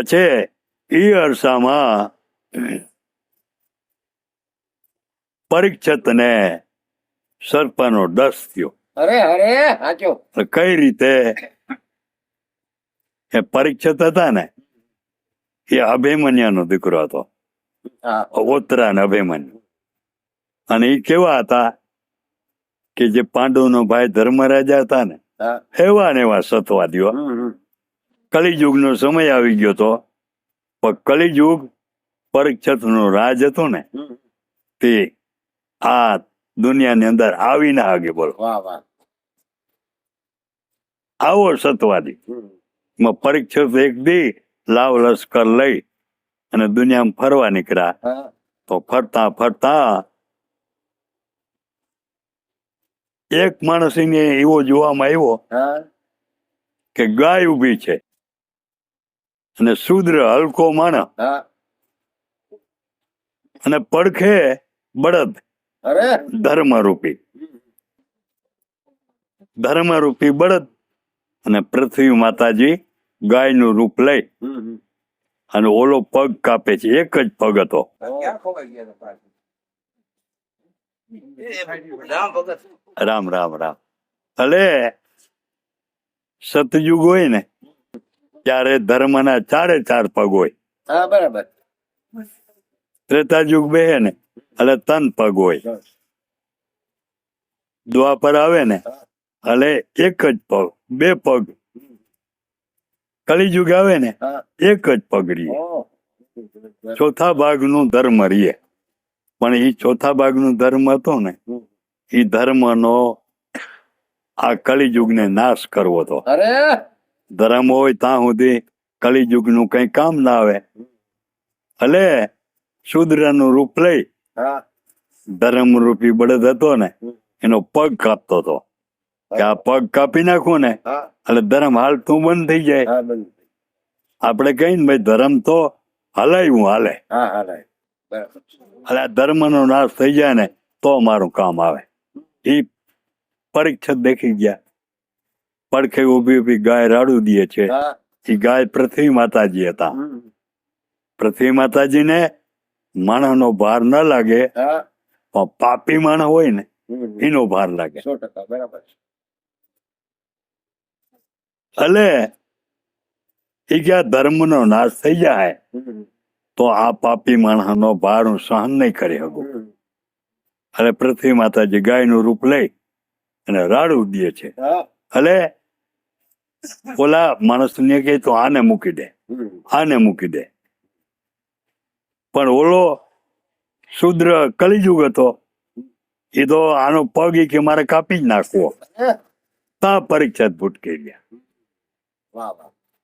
પછી એ અરસામાં પરીક્ષિતને સર્પનો ડસ થયો. અરે અરે સાચો કઈ રીતે એ પરીક્ષિત હતા ને એ અભિમન્યુનો દીકરો હતો. ઓતરા ને અભિમન્યુ. અને એ કેવા હતા કે જે પાંડવનો ભાઈ ધર્મરાજા હતા ને એવા ને એવા સત્વાદીઓ. કલિયુગનો સમય આવી ગયો હતો પણ કલિયુગ પરક્ષતનો રાજ હતો ને તે આ દુનિયાની અંદર આવી ના આગે બોલો. આવો સત્વાદી. માં પરીક્ષિત એક દી લાવ લશ્કર લઈ અને દુનિયામાં ફરવા નીકળ્યા. તો ફરતા ફરતા એક માણસ એવો જોવામાં આવ્યો કે ગાય ઊભી છે. અને શુદ્ર હલકો માણ અને પડખે બળદ. અરે. ધર્મરૂપી. ધર્મરૂપી બળદ અને પૃથ્વી માતાજી ગાયનું રૂપ લઈ. અને ઓલો પગ કાપે છે એક જ પગ હતો? રામ રામ રામ રામ. સતયુગ હોય ને ત્યારે ધર્મના ચારે ચાર પગ હોય હા બરાબર. ત્રેતાયુગ બેહે ને એટલે તન પગ હોય દ્વાપર આવે ને એટલે એક જ પગ બે પગ. કલિયુગ આવે ને એક જ પગ રીએ. ચોથા ચોથા ભાગનું ધર્મ રીએ. પણ એ ચોથા ભાગનું ધર્મ હતો ને એ ધર્મનો આ કલિયુગને નાશ કરવો હતો. અરે! ધર્મ હોય ત્યાં સુધી કલિયુગનું કઈ કામ ના આવે. એટલે શુદ્રનું રૂપ લઈ ધર્મ રૂપી બળદ હતો ને એનો પગ કાપતો હતો. કે આ પગ કાપી નાખું ને એટલે ધર્મ હાલતું બંધ થઈ જાય. આપણે કહીએ ને ભાઈ ધર્મ તો હલાયું હાલે. એટલે આ ધર્મનો નાશ થઈ જાય ને તો મારું કામ આવે. એ પરીક્ષા દેખી ગયા. પડખે ઊભી ઊભી ગાય રાડું દે છે. એ ગાય પૃથ્વી માતાજી હતા. પૃથ્વી માતાજીને માણસનો ભાર ન લાગે પણ પાપી માણસ હોય ને એનો ભાર લાગે. એટલે એ કે ધર્મનો નાશ થઈ જાય તો આ પાપી માણસનો ભાર હું સહન નહીં કરી શકું. એટલે પૃથ્વી માતાજી ગાયનું રૂપ લઈ અને રાડું દે છે. એટલે ઓલા માણસને કહે તો આને મૂકી દે આને મૂકી દે. પણ ઓલો શુદ્ર કલિયુગ હતો એ તો આનો પગ કે મારે કાપી જ નાખવો. તા પરીક્ષા ભૂટકી ગયા.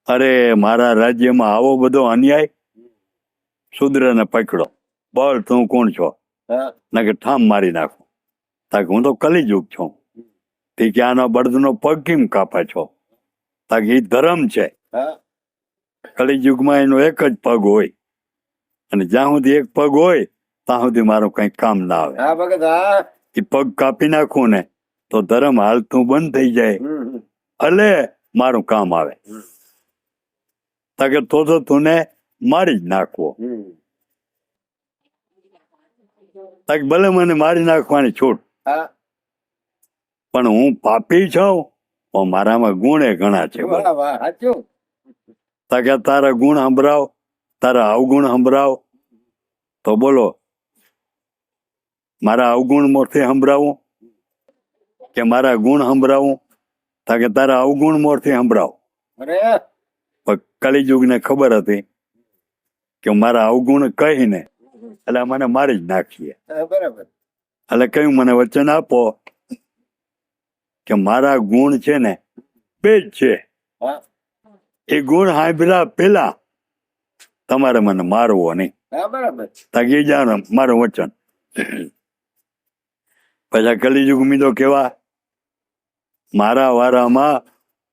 અરે મારા રાજ્યમાં આવો બધો અન્યાય? શુદ્રને પકડો. બોલ તું કોણ છો? ના કે ઠામ મારી નાખું. તાકે હું તો કલિયુગ છું. તે કે આનો બળદનો પગ કેમ કાપા છો? એ ધર્મ છે. હા. કલિયુગમાં એનો એક જ પગ હોય. અને જ્યાં સુધી એક પગ હોય ત્યાં સુધી મારું કઈ કામ ના આવે. એ પગ કાપી નાખું ને તો ધર્મ હાલતું બંધ થઈ જાય. હમ. મારું કામ આવે. તાકે તો તો તું મારી જ નાખવો. ભલે મને મારી નાખવાની છૂટ પણ હું પાપી છું પણ મારામાં ગુણે ઘણા છે તાકે તારા ગુણ સંભળાવ તારા અવગુણ સંભળાવ. તો બોલો મારા અવગુણ મોરથી સંભળાવું કે મારા ગુણ સંભળાવું? તાકે તારા અવગુણ મોરથી સંભળાવ કલિયુગને ખબર હતી કે મારા અવગુણ કહીને એટલે મને મારી જ નાખીએ. બરાબર. એટલે કયું મને વચન આપો? કે મારા ગુણ છે ને બે જ છે એ ગુણ સાંભળ્યા પેલા તમારે મને મારવો નહીં. બરાબર. તાકી જાણ મારું વચન. પછી કલિયુગ મીધો કેવા? મારા વારામાં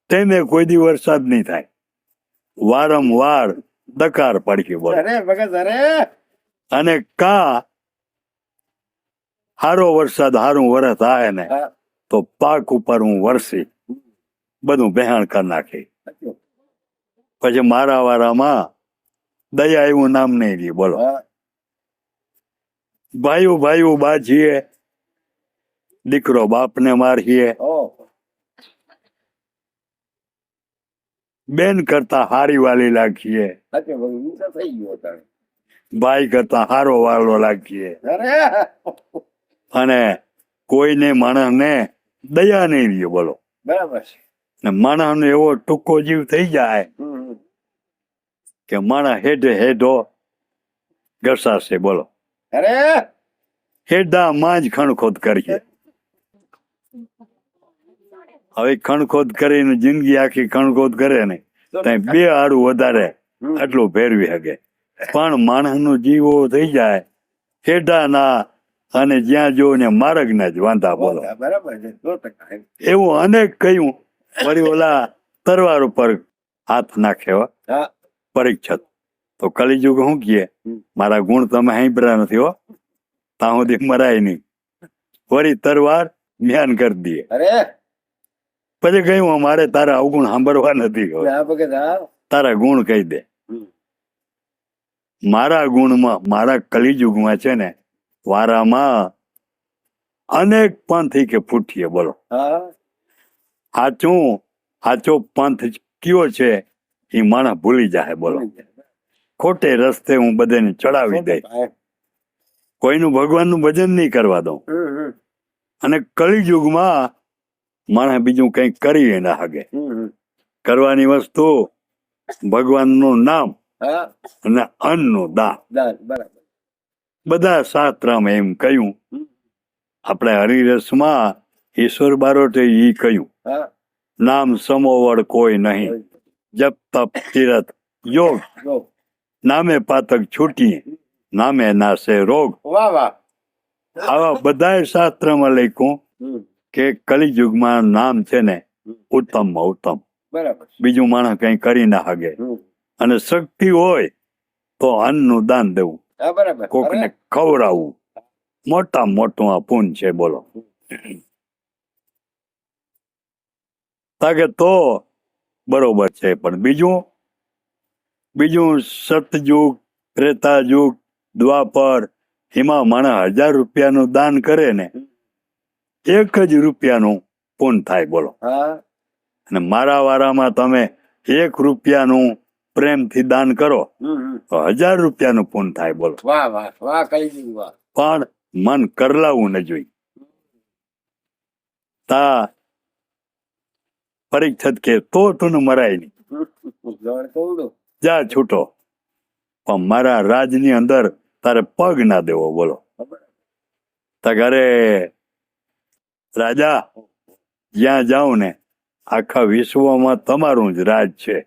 તેને કોઈ દી વરસાદ નહીં થાય. વારંવાર દકાર પડકી બોલે. અને કા હારો વરસાદ હારું વરસ આવે ને તો પાક ઉપર હું વરસી બધું બેહાણ કરી નાખી. પછી મારા વારામાં દયા એવું નામ નહીં રહ્યું બોલો. ભાઈઓ ભાઈઓ બાજીએ દીકરો બાપને મારીએ. બેન કરતા હારી વાલી લાગીએ. ભાઈ કરતા હારો વાલો લાગીએ. અને કોઈને માણસને દયા નહીં રહ્યો બોલો. બરાબર છે. ને માણસનો એવો ટૂંકો જીવ થઈ જાય. કે માણસ હેઠે હેઠો ઘસાશે બોલો. અરે! હેડા માં જ ખણખોદ કરીએ. હવે ખણખોદ કરીને જિંદગી આખી ખણખોદ કરે ને ત્યાં બે આડું વધારે આટલું ફેરવી શકે પણ માણસનો જીવ થઈ જાય. હેડાના અને જ્યાં જો ને માર્ગના જ વાંધા બોલો. બરાબર છે એવું અનેક કહ્યું. વળી ઓલા તરવાર ઉપર હાથ નાખેવા પરીક્ષા. તો કલીજુગ શું કીએ? મારા ગુણ તમે સાંભળ્યા નથી હો. ત્યાં સુધી મરાય નહીં. વળી તરવાર જ્ઞાન કરી દઈએ. અરે! પછી કહ્યું મારે તારા અવગુણ સાંભળવા નથી હા. તારા ગુણ કહી દે. મારા ગુણમાં મારા કલિજુગમાં છે ને વારામાં અનેક પંથ કે ફૂટીએ બોલો. હા. સાચું સાચો પંથ કયો છે એ માણસ ભૂલી જાય બોલો. ખોટે રસ્તે હું બધાને ચડાવી દઈ કોઈનું ભગવાનનું ભજન નહીં કરવા દઉં. અને કલિયુગમાં માણસ બીજું કઈ કરી ના હગે. કરવાની વસ્તુ ભગવાનનું નામ અને અન્નનું દાન બરાબર. બધા શાસ્ત્રમાં એમ કહ્યું. આપણે હરિરસમાં ઈશ્વર બારોટે ઈ કહ્યું નામ સમોવડ કોઈ નહીં. જપ તપ તીરથ યોગ નામે પાતક છૂટી નામે નાશે રોગ. આવા બધા શાસ્ત્રમાં લખ્યું કે કલિયુગમાં નામ છે ને ઉત્તમ ઉત્તમ. બીજું માણસ કઈ કરી ના હગે અને શક્તિ હોય તો અન્નનું દાન દેવું. બરાબર. કોકને ખવડાવવું મોટા મોટું આ પૂન છે બોલો. તાકે તો બરોબર છે પણ બીજું? બીજું સતયુગ ત્રેતાયુગ દ્વાપર એમાં માણસ હજાર રૂપિયાનું દાન કરે ને એક જ રૂપિયાનું પૂન થાય બોલો. અને મારા વારામાં તમે એક રૂપિયાનું પ્રેમથી દાન કરો. તો હજાર રૂપિયાનું પૂન થાય બોલો. વાહ વાહ વાહ કઈ વાહ. પણ મન કરલાવું ન જોઈ. તા પરીક્ષિત કે તો તું મરાય નહીં. જા છૂટો. પણ મારા રાજની અંદર તારે પગ ના દેવો બોલો. તા ઘરે રાજા જ્યાં જાઉં ને આખા વિશ્વમાં તમારું જ રાજ છે.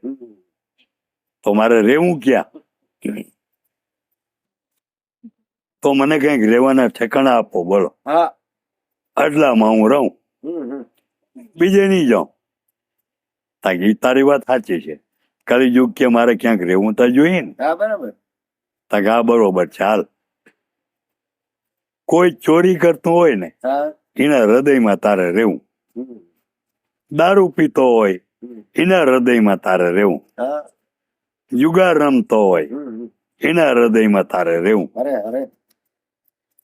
તો મારે રહેવું ક્યાં? તો મને કંઈક રહેવાના ઠેકાણા આપો બોલો. આટલામાં હું રહું. બીજે નહીં જાઉં. તાકી તારી વાત સાચી છે. કલિયુગ કે મારે ક્યાંક રહેવું તો જોઈએ ને. હા બરાબર. તાકે આ બરોબર છે હાલ. કોઈ ચોરી કરતું હોય ને એના હૃદયમાં તારે રહેવું. દારૂ પીતો હોય. એના હૃદયમાં તારે રહેવું. જુગાર રમતો હોય. એના હૃદયમાં તારે રહેવું.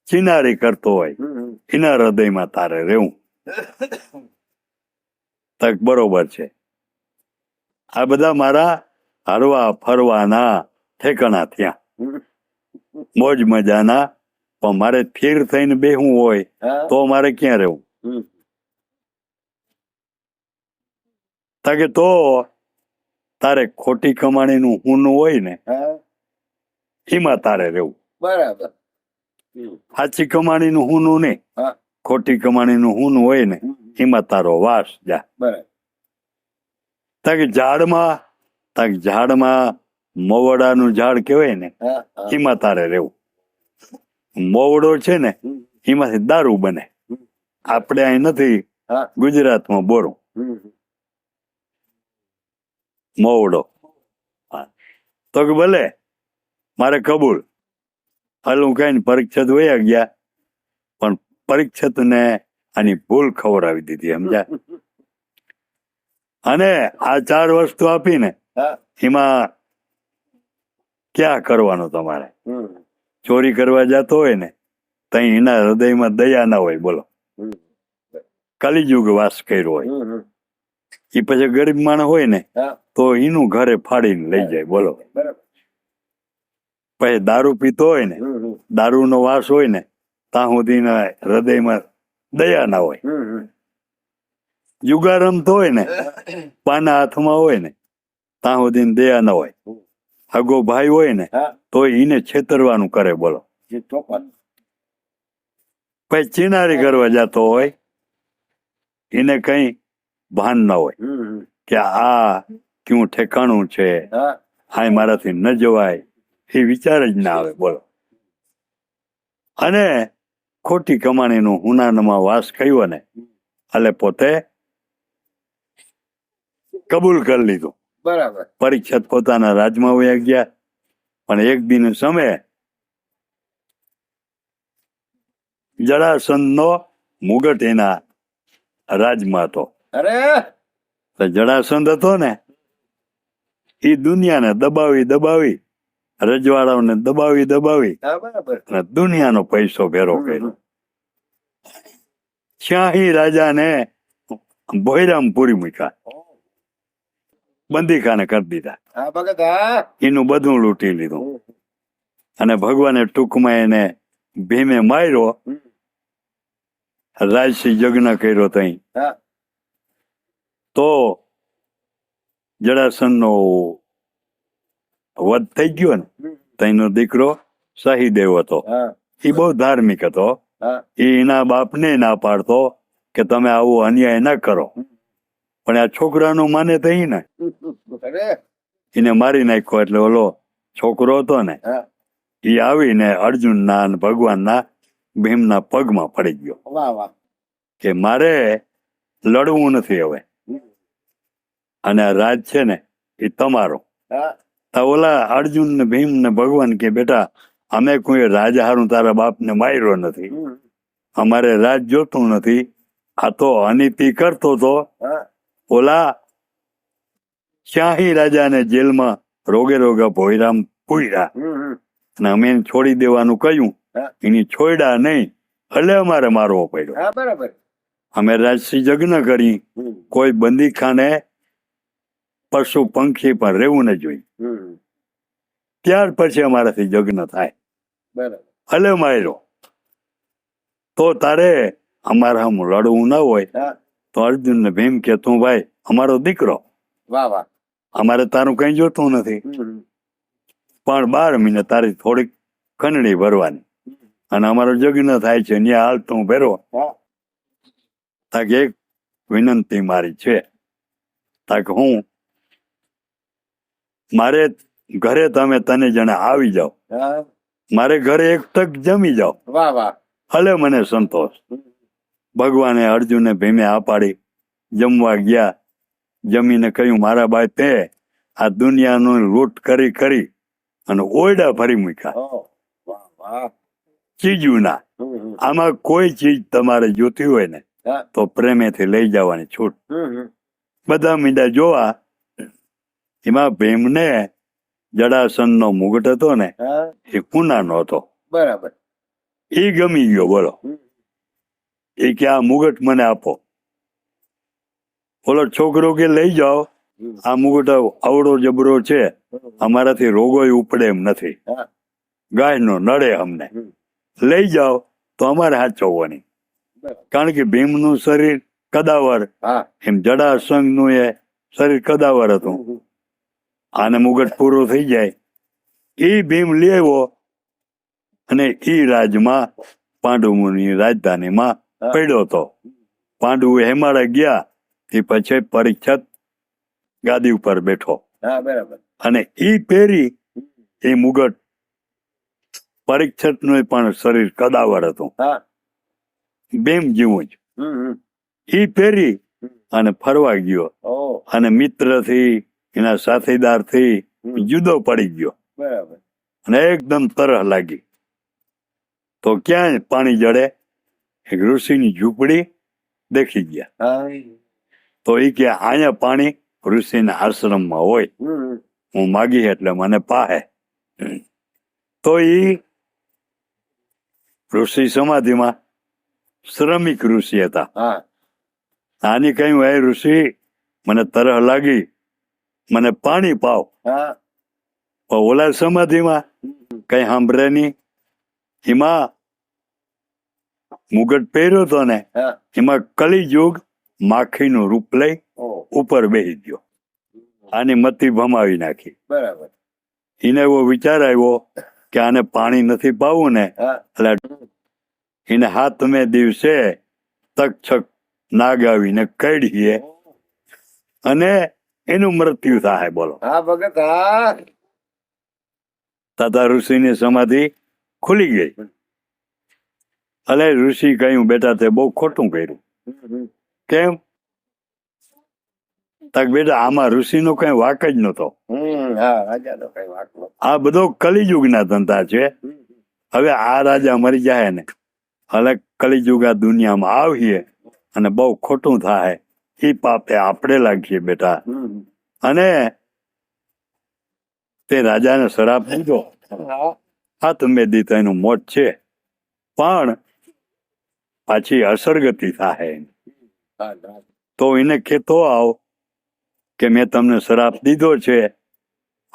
ચિનારી કરતો હોય. એના હૃદયમાં તારે રહેવું. તક બરોબર છે. આ બધા મારા હરવા ફરવાના ઠેકાણા ત્યાં. મોજ મજાના. પણ મારે સ્થિર થઈને બેહવું હોય તો મારે ક્યાં રહેવું? હમ. તો તારે ખોટી કમાણીનું હુનું હોય ને હા? એમાં તારે રહેવું. બરાબર. સાચી કમાણીનું હુનું નહીં ખોટી ખોટી કમાણીનું હુનું હોય ને હમ. એમાં તારો વાસ જા. બરાબર. તાકે ઝાડમાં તાકે ઝાડમાં મોવડાનું ઝાડ કહેવાય ને એમાં તારે રહેવું. મોવડો છે ને એમાંથી દારૂ બને. આપણે અહીં નથી ગુજરાતમાં બોરું. મોવડો. તો કે ભલે મારે કબૂલ. હાલ હું કઈ પરીક્ષિત વયા ગયા પણ પરીક્ષિત ને આની ભૂલ ખવડાવી દીધી સમજ્યા? અને આ ચાર વસ્તુ આપીને એમાં ક્યાં કરવાનું તમારે? ચોરી કરવા જતો હોય ને તઈ એના હૃદયમાં દયા ના હોય બોલો. કલિયુગ વાસ કર્યો હોય. એ પછી ગરીબ માણસ હોય ને તો એનું ઘરે ફાડીને લઈ જાય બોલો. પછી દારૂ પીતો હોય ને. દારૂનો વાસ હોય ને ત્યાં સુધીના હૃદયમાં દયા ના હોય. જુગાર રમતો હોય ને પાના હાથમાં હોય ને ત્યાં સુધી દયા ના હોય. હગો ભાઈ હોય ને તો એને છેતરવાનું કરે બોલો. પછી ચિનારી કરવા જતો હોય એને કઈ ભાન ના હોય. કે આ ક્યું ઠેકાણું છે? આ મારાથી ન જવાય. એ વિચાર જ ના આવે બોલો. અને ખોટી કમાણીનું હુનાનમાં વાસ કહ્યું ને એટલે પોતે કબૂલ કરી લીધું. બરાબર. પરીક્ષિત પોતાના રાજમાં વયા ગયા. પણ એક દિન સમયે જડાસંધનો મુગટ એના રાજમાં હતો. અરે! તો જડાસંધ હતો ને એ દુનિયાને દબાવી દબાવી રજવાડાઓને દબાવી દબાવી દુનિયાનો પૈસો ભેરો કર્યો. શાહી રાજાને ભોયરામ પૂરી મૂક્યા બંદીખાને કરી દીધા. એનું બધું લૂંટી લીધું. અને ભગવાને ટૂંકમાં એને ભીમે માર્યો. રાજસિંહ જગ્ન કર્યો તઈ. તો જડાસનનો વધ થઈ ગયો ને. તઈનો દીકરો શહીદેવ હતો. એ બહુ ધાર્મિક હતો. એ એના બાપને ના પાડતો કે તમે આવો અન્યાય ના કરો. પણ આ છોકરાનું માને તો ને. એને મારી નાખ્યો એટલે ઓલો છોકરો હતો ને એ આવીને અર્જુનના ભગવાનના ભીમના પગમાં પડી ગયો. કે મારે લડવું નથી હવે. અને આ રાજ છે ને એ તમારો. ઓલા અર્જુન ને ભીમ ને ભગવાન કે બેટા અમે કોઈ રાજ હારું તારા બાપને માર્યો નથી. અમારે રાજ જોતું નથી. આ તો અનિતિ કરતો તો. ઓલા શાહી રાજાને જેલમાં રોગે રોગા ભોયરામ પૂર્યા. અને અમે એને છોડી દેવાનું કહ્યું. એની છોડ્યા નહીં. એટલે અમારે મારવો પડ્યો. બરાબર. અમે રાજશ્રી જગ્ન કરી. કોઈ કોઈ બંદીખાને પશુ પંખી પણ રહેવું ન જોઈએ. ત્યાર પછી અમારાથી યજ્ઞ થાય. ભલે માયરો તો તારે અમારા હમ લડવું ના હોય. તો અર્જુન ને ભીમ કે તું ભાઈ અમારો દીકરો. વાહ વાહ. અમારે તારું કઈ જોતું નથી. પણ બાર મહિને તારી થોડીક ખંડણી ભરવાની. અને અમારો યજ્ઞ થાય છે ત્યાં હાલ તું ભેરો. તાકે એક વિનંતી મારી છે. તાકે હું મારે ઘરે તમે તને જણે આવી જાઓ. મારે ઘરે એક તક જમી જાઓ. વાહ વાહ. ભલે મને સંતોષ. ભગવાને અર્જુને ભીમે આ પાડી. જમવા ગયા. જમીને કહ્યું મારા બાઈ તે આ દુનિયાનું લૂંટ કરી કરી અને ઓયડા ફરી મૂક્યા. હમ. હમ. આમાં કોઈ ચીજ તમારે જોતી હોય ને તો પ્રેમેથી લઈ જવાની છૂટ. બધા મીંડા જોવા એમાં ભીમને જડાસનનો મુગટ હતો ને એ કુનાનો હતો. બરાબર. એ ગમી ગયો બોલો. એ કે આ મુગટ મને આપો. બોલો છોકરો કે લઈ જાઓ. આ મુગટ આવડો જબરો છે. અમારાથી રોગોય ઉપડે એમ નથી. ગાય ગાયનો નડે અમને. લઈ જાઓ તો અમારે હાચવવાની. કારણ કે ભીમનું શરીર કદાવર એમ જડાસંઘનું એ શરીર કદાવર હતું. આને મુગટ પૂરો થઈ જાય. એ ભીમ લેવો અને એ રાજમાં પાંડુની રાજધાનીમાં. પડ્યો હતો. પાંડુ હેમાળા ગયા તે પછી પરીક્ષિત ગાદી ઉપર બેઠો. અને એ પહેરી એ મુગટ પરીક્ષિતનું પણ શરીર કદાવર હતું. બેમ જેવું જ. એ પહેરી અને ફરવા ગયો. અને મિત્ર મિત્રથી એના સાથીદારથી થી જુદો પડી ગયો. બરાબર. અને એકદમ તરહ લાગી. તો ક્યાં પાણી જડે? એક ઋષિની ઝૂંપડી દેખી ગયા. તો એ કે અહીંયા પાણી ઋષિના આશ્રમમાં હોય. હું માગી એટલે મને પાહે. તો એ ઋષિ સમાધિમાં શ્રમિક ઋષિ હતા. આની કહ્યું એ ઋષિ મને તરહ લાગી. મને પાણી પાવ. ઓલા સમાધિમાં કઈ સાંભળે નહીં. એમાં મુગટ પહેર્યો હતો ને એમાં કલિયુગ માખીનું રૂપ લઈ ઉપર બેસી ગયો. આની મતી ભમાવી નાખી. બરાબર. એને એવો વિચાર આવ્યો કે આને પાણી નથી પાવું ને એટલે એને હાથમે દિવસે છક નાગ આવીને કઢીએ અને એનું મૃત્યુ થાય બોલો. હા ભગત હા. તથા ઋષિની સમાધિ ખુલી ગઈ. અને ઋષિ કહ્યું બેટા તે બહુ ખોટું કર્યું. કેમ? તક બેટા આમાં ઋષિનો કઈ વાક જ નતો નો આ બધો કલિયુગના ધંધા છે. હવે આ રાજા મરી જાય ને. હવે કલિયુગ આ દુનિયામાં આવીએ અને બહુ ખોટું થાય. એ પાપે આપણે લાગીએ બેટા. અને તે રાજાને શરાપ દીધો હા. તમે દીધા એનું મોત છે. પણ પાછી અસરગતિ થાય. તો એને કહેતો આવ કે મેં તમને શરાપ દીધો છે.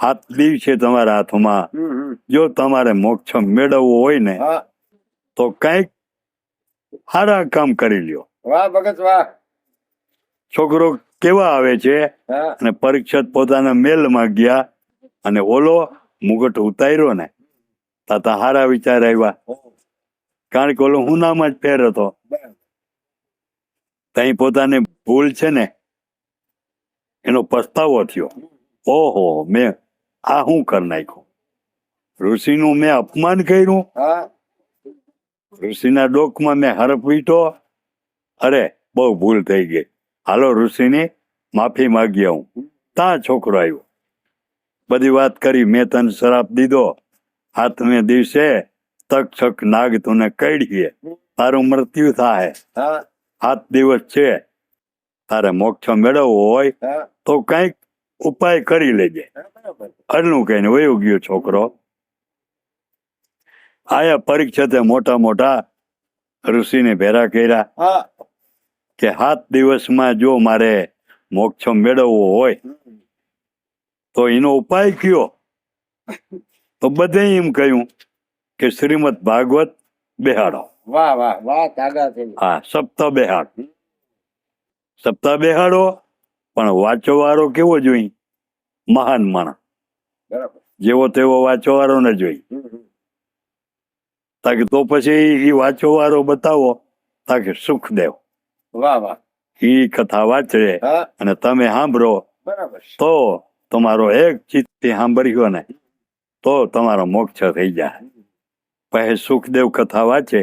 હાથ દીવ છે તમારા હાથમાં. જો તમારે મોક્ષ મેળવવો હોય ને તો કંઈક સારા કામ કરી લ્યો. વાહ ભગત વાહ. છોકરો કેવા આવે છે? અને પરીક્ષિત પોતાના મેલમાં ગયા અને ઓલો મુગટ ઉતાર્યો ને. તાતા હારા વિચાર આવ્યા. કારણ કે ઓલો હુનામાં જ ફેર હતો. તઈ પોતાની ભૂલ છે ને એનો પસ્તાવો થયો. ઓહો મેં આ હું કરી નાખ્યું? ઋષિનું મેં અપમાન કર્યું. હા. ઋષિના ડોકમાં મેં હરફ વીટો અરે બહુ ભૂલ થઈ ગઈ. હાલો ઋષિની માફી માગ્યા હું. ત્યાં છોકરો આવ્યો. બધી વાત કરી મેં તને શરાપ દીધો. હાથ દિવસે તક્ષક નાગ તુને કઈડીએ. તારું મૃત્યુ થાય સાત દિવસ છે. તારે મોક્ષ મેળવવો હોય તો કંઈક ઉપાય કરી લેજે. અરનું કહીને વયો ગયો છોકરો. આયા પરીક્ષતે મોટા મોટા ઋષિને ભેરા કર્યા. કે સાત દિવસમાં જો મારે મોક્ષ મેળવવો હોય તો એનો ઉપાય કયો? તો બધે એમ કહ્યું કે શ્રીમદ ભાગવત બેહાડો. વાહ વાહ વાહ હા સપ્તાહ બેહાડ. સપ્તાહ બેહાડો પણ વાંચોવાળો કેવો જોઈ? મહાન માણસ. જેવો તેવો વાંચોવાળો ન જોઈ. તાકે તો પછી એ વાંચોવાળો બતાવો તાકે સુખદેવ. વાહ વાહ. એ કથા વાંચે અને તમે સાંભળો બરાબર તો તમારો એક ચિત્તથી સાંભળ્યો ને તો તમારો મોક્ષ થઈ જાય. પછી સુખદેવ કથા વાંચે.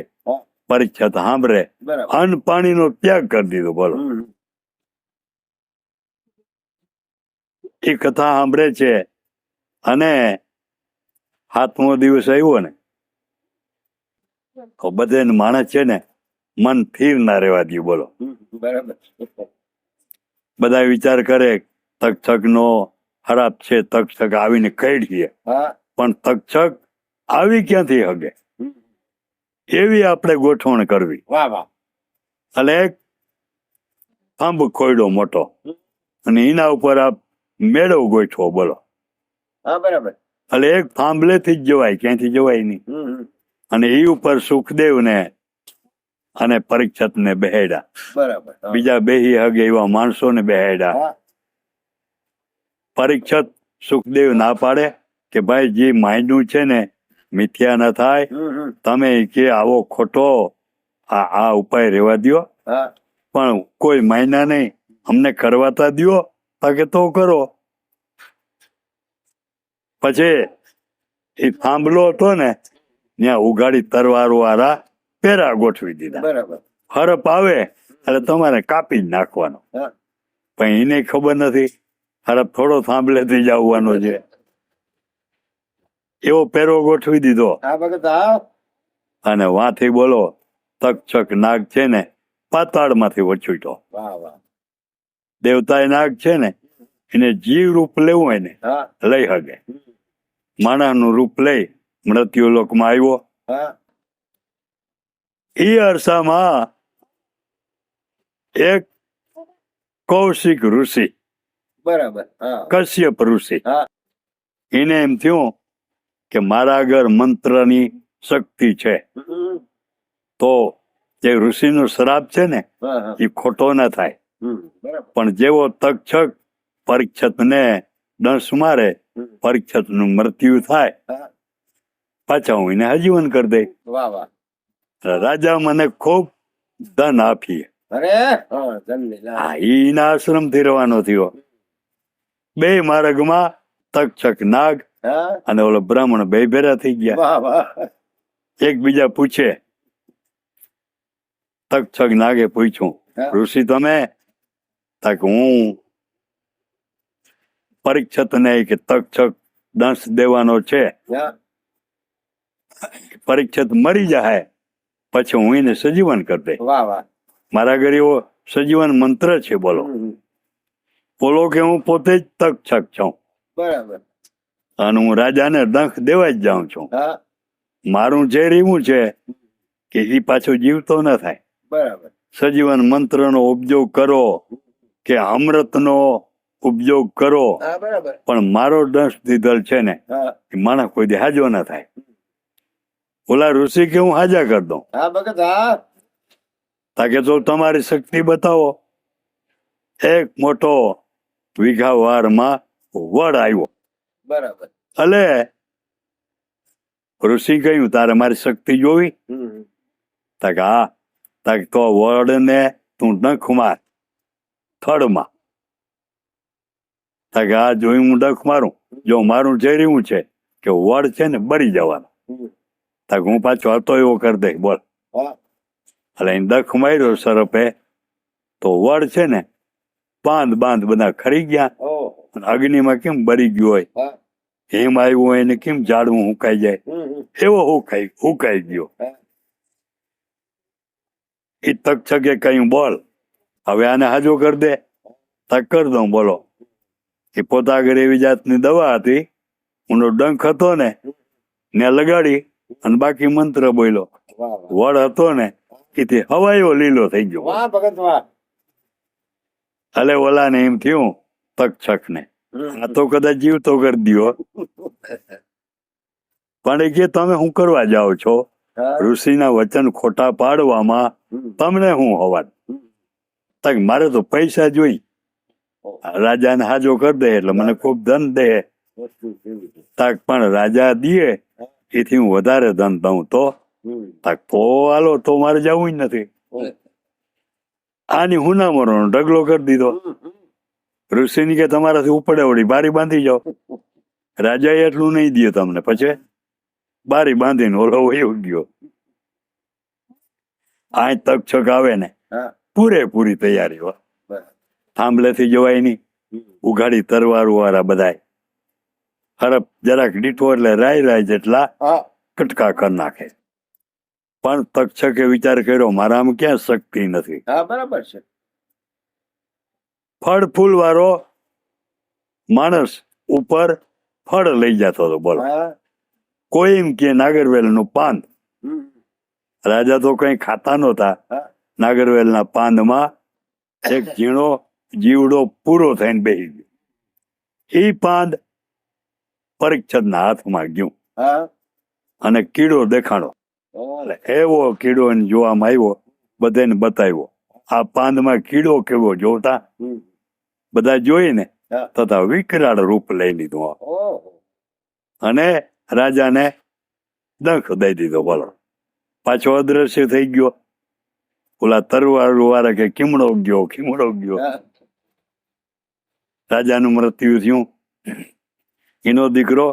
પરીક્ષા સાંભળે. અન્ન પાણીનો ત્યાગ કરી દીધો બોલો. એ કથા સાંભળે છે અને સાતમો દિવસ આવ્યો ને તો બધે માણસ છે ને મન સ્થિર ના રહેવા દઉં બોલો. બરાબર બધા વિચાર કરે તક્ષક નો ખરાબ છે તક્ષક આવીને કહીએ પણ તક્ષક આવી ક્યાંથી હગે? એવી આપણે ગોઠવણ કરવી. એટલે થંભ ખોયડો મોટો. અને એના ઉપર આ મેળવ ગોઠવો બોલો. બરાબર. એટલે એક થાંભલેથી જ જવાય ક્યાંથી જવાય નહીં. અને એ ઉપર સુખદેવ ને અને પરીક્ષિત ને બેહેડા બરાબર બીજા બેહી હગે એવા માણસો ને બેહાડ્યા પરીક્ષત સુખદેવ ના પાડે કે ભાઈ જે માયનું છે ને મિથ્યા ન થાય. તમે કે આવો ખોટો આ આ ઉપાય રેવા દો પણ કોઈ માયના નહીં. અમને કરવાતા દો તાકે તો કરો. પછી એ થાંભલો હતો ને ત્યાં ઉગાડી તરવારો વાળા પેરા ગોઠવી દીધા. બરાબર. હરપ આવે એટલે તમારે કાપી જ નાખવાનો. પણ એને ખબર નથી. હરપ થોડો થાંભલેથી જ આવવાનો છે. એવો પેરો ગોઠવી દીધો. અને વાથી બોલો તક્ષક નાગ છે ને પાતાળમાંથી વછૂટો દેવતાએ નાગ છે ને એને જીવ રૂપ લેવું હોય ને લઈ હગે. માણસ માણસનું રૂપ લઈ મૃત્યુ લોકમાં આવ્યો. હા. એ અરસામાં એક કૌશિક ઋષિ બરાબર કશ્યપ ઋષિ. એને એમ થયું કે મારા આગળ મંત્રની શક્તિ છે. તો જે ઋષિનો શ્રાપ છે ને એ ખોટો ના થાય. પણ જેવો તક્ષક પરીક્ષિતને દંશ મારે પરિક્ષતનું મૃત્યુ થાય પાછા હું એને આજીવન કરી દઈ વાહ વાહ. રાજા મને ખૂબ ધન આપી. એના આશ્રમથી રવાનો થયો. બે માર્ગમાં તક્ષક નાગ અને ઓલો બ્રાહ્મણ બે ભેરા થઈ ગયા. એકબીજા પૂછે. તક્ષક નાગે પૂછ્યું ઋષિ તમે? તક હું પરીક્ષિત ને કે તક્ષક દંશ દેવાનો છે. પરીક્ષિત મરી જાય પછી હું એને સજીવન કરી દે. વાહ વાહ. મારા ઘરે એવો સજીવન મંત્ર છે બોલો. બોલો કે હું પોતે જ તક્ષક છું. બરાબર. અને હું રાજાને દંખ દેવા જ જાઉં છું. મારું ઝેર એવું છે કે એ પાછો જીવતો ન થાય. બરાબર. સજીવન મંત્રનો ઉપયોગ કરો કે અમૃતનો ઉપયોગ કરો. પણ મારો દંશ દીધલ છે ને એ માણસ કોઈ દેહાજો ન થાય. ઓલા ઋષિ કે હું હાજા કરી દઉં. હા ભગત હા. તાકે તો તમારી શક્તિ બતાવો. એક મોટો વીઘા વારમાં વડ આવ્યો. બરાબર. અલે ઋષિ કહ્યું તારે મારી શક્તિ જોવી. તાકે હા. તાકે તો વડને તું ડંખ માર થડમાં. તાકે આ જોઈ હું ડંખ મારું? જો મારું જઈ એવું છે કે વડ છે ને બળી જવાનો. હું પાછો હતો એવો કરી દે બોલ. એટલે એને દખ માર્યો સરપે તો વડ છે ને બાંધ બાંધ બધા ખરી ગયા. અને અગ્નિમાં કેમ બળી ગયું હોય? હિમ આવ્યું હોય એને કેમ ઝાડવું હુકાઈ જાય. એવો હુકાઈ હુકાઈ ગયો. એ તક છકે કહ્યું બોલ. હવે આને હાજો કરી દે. તક કરી દઉં બોલો. એ પોતા આગળ એવી જાતની દવા હતી. ઊંડો ડંખ હતો ને ને લગાડી. અને બાકી મંત્ર બોલ્યો. વડ હતો ને એથી હવાયો લીલો થઈ ગયો. વાહ ઓલા ને એમ થયું તક છક ને. આ તો કદાચ જીવતો કરી દો પણ એ કે તમે શું કરવા જાઓ છો? હા. ઋષિના વચન ખોટા પાડવામાં તમને હું હોવા તક મારે તો પૈસા જોઈ. રાજાને હાજો કરી દે એટલે મને ખૂબ ધન દે. તક પણ રાજા દીએ એથી હું વધારે ધન દઉં તો હમ. તક તો મારે જવું જ નથી. આની હુનામરો ઢગલો કરી દીધો. ઋષિની કે તમારાથી ઉપડે વળી બારી બાંધી જાઓ રાજાએ એટલું નહીં દે તમને પછી બારી બાંધીને ઓલો વયો ગયો આ તક છક આવે ને પૂરેપૂરી તૈયારી હો બરાબર. થાંભલેથી જવાય નહીં ઉઘાડી તરવારું વાળા બધાય હરપ જરાક ડીઠો એટલે રાય રાય જેટલા કટકા કરી નાખે. પણ તક્ષકે વિચાર કર્યો મારામાં ક્યાં શક્તિ નથી? હા બરાબર છે. ફળ ફૂલ વાળો માણસ ઉપર ફળ લઈ જતો હતો બોલો. કોઈ એમ કે નાગરવેલનું પાન. હમ. રાજા તો કઈ ખાતા નહોતા. ના નાગરવેલના પાનમાં એક ઝીણો જીવડો પૂરો થઈને બેસી ગયો. એ પાન પરીક્ષદના હાથમાં ગયું. અને કીડો દેખાણો. એવો કીડો એને જોવામાં આવ્યો બધાને બતાવ્યો. આ પાંદમાં કીડો કેવો જોતા બધા જોઈને. તથા વિકરાળ રૂપ લઈ લીધું. અને રાજાને દંખ દઈ દીધો બોલો. પાછો અદ્રશ્ય થઈ ગયો. ઓલા તરવાર વાળા કે કીમડો ગયો કીમડો ગયો. રાજાનું મૃત્યુ થયું. એનો દીકરો